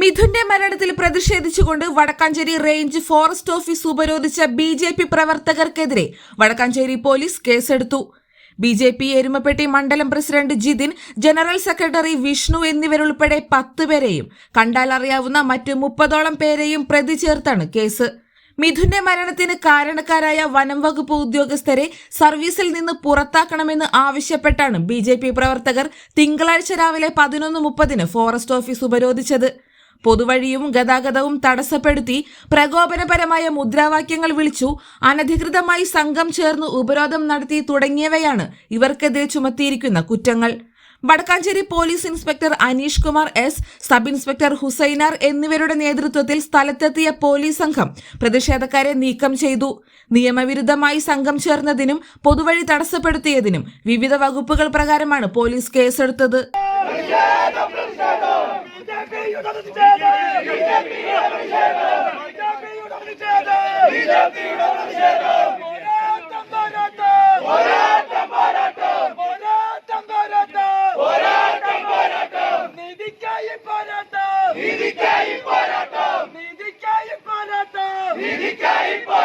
മിഥുന്റെ മരണത്തിൽ പ്രതിഷേധിച്ചുകൊണ്ട് Vadakkanchery range forest office ഉപരോധിച്ച ബി ജെ പി പ്രവർത്തകർക്കെതിരെ വടക്കാഞ്ചേരി പോലീസ് കേസെടുത്തു. ബി ജെ പി എരുമപ്പെട്ടി മണ്ഡലം president Jithin general secretary Vishnu എന്നിവരുൾപ്പെടെ പത്ത് പേരെയും കണ്ടാൽ അറിയാവുന്ന മറ്റ് മുപ്പതോളം പേരെയും പ്രതി ചേർത്താണ് കേസ്. മിഥുന്റെ മരണത്തിന് കാരണക്കാരായ വനം വകുപ്പ് ഉദ്യോഗസ്ഥരെ സർവീസിൽ നിന്ന് പുറത്താക്കണമെന്ന് ആവശ്യപ്പെട്ടാണ് ബി പ്രവർത്തകർ തിങ്കളാഴ്ച രാവിലെ പതിനൊന്ന് മുപ്പതിന് ഫോറസ്റ്റ് ഓഫീസ് ഉപരോധിച്ചത്. പൊതുവഴിയും ഗതാഗതവും തടസ്സപ്പെടുത്തി പ്രകോപനപരമായ മുദ്രാവാക്യങ്ങൾ വിളിച്ചു. അനധികൃതമായി സംഘം ചേർന്ന് ഉപരോധം നടത്തി തുടങ്ങിയവയാണ് ഇവർക്കെതിരെ ചുമത്തിയിരിക്കുന്ന കുറ്റങ്ങൾ. Vadakkanchery police inspector Aneesh Kumar S sub inspector Hussainar എന്നിവരുടെ നേതൃത്വത്തിൽ സ്ഥലത്തെത്തിയ പോലീസ് സംഘം പ്രതിഷേധക്കാരെ നീക്കം ചെയ്തു. നിയമവിരുദ്ധമായി സംഘം ചേർന്നതിനും പൊതുവഴി തടസ്സപ്പെടുത്തിയതിനും വിവിധ വകുപ്പുകൾ പ്രകാരമാണ് പോലീസ് കേസെടുത്തത്. നീതിക്കായി പോരാട്ടം നീതിക്കായി പോരാട്ടം നീതിക്കായി പോരാട്ടം